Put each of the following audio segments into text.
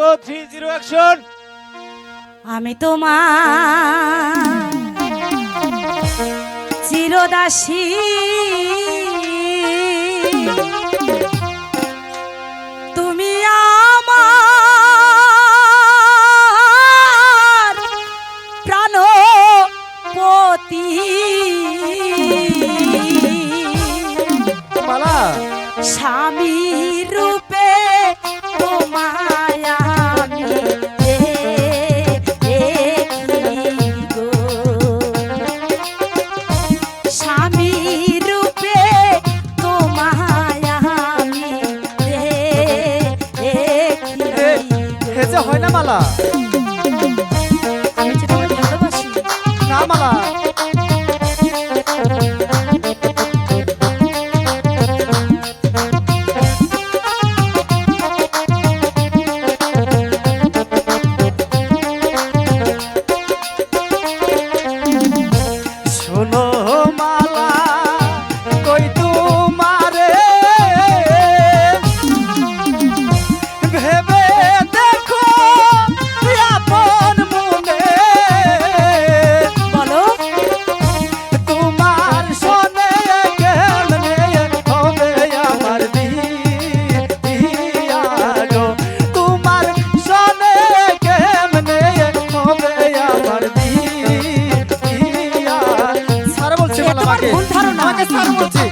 Two three zero action আমি তোমার চিরদাসী। যে হয় না মালা? আমি যে ভালোবাসি। না মালা। কোন ধারণা? আমাকে স্যার বলছে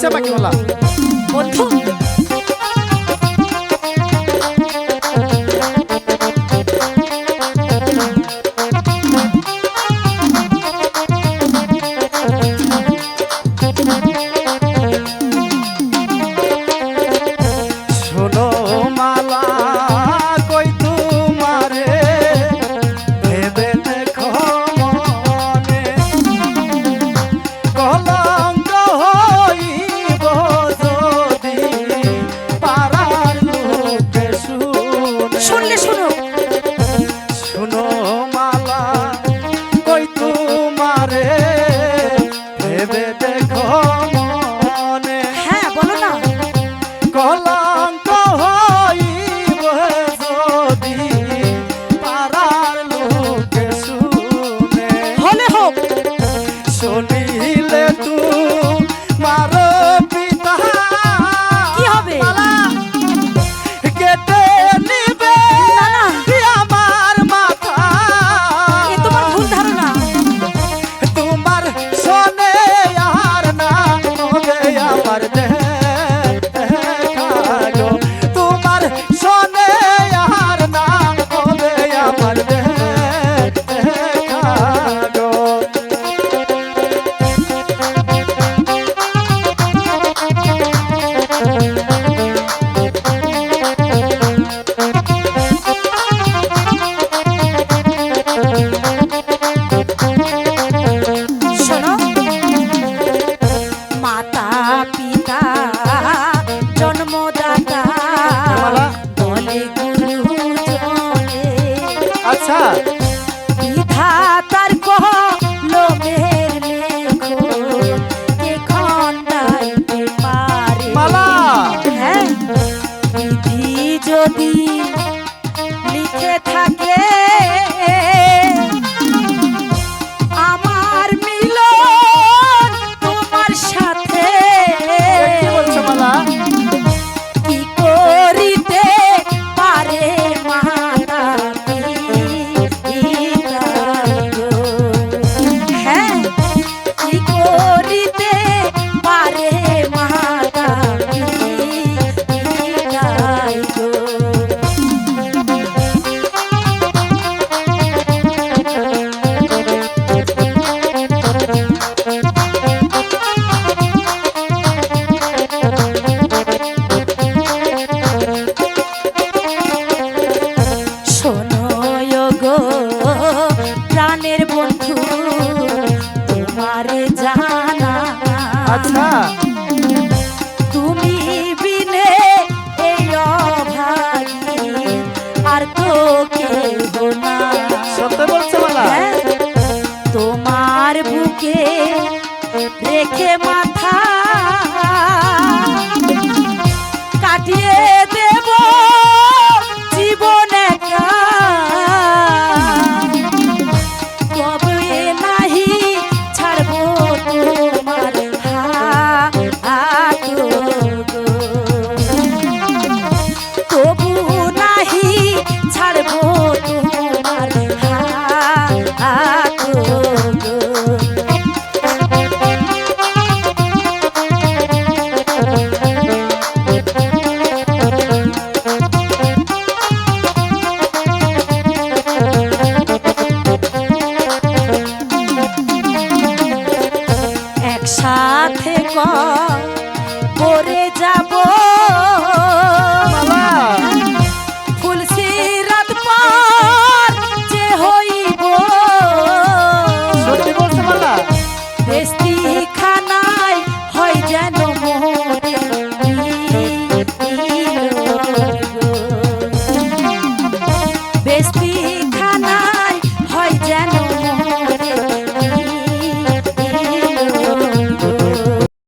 ইচ্ছা পাখি বলা। বন্ধু প্রাণের বন্ধু তোমার জানা। আচ্ছা। তুমি বিনে এই অভাগী আর তোকে বোনা না।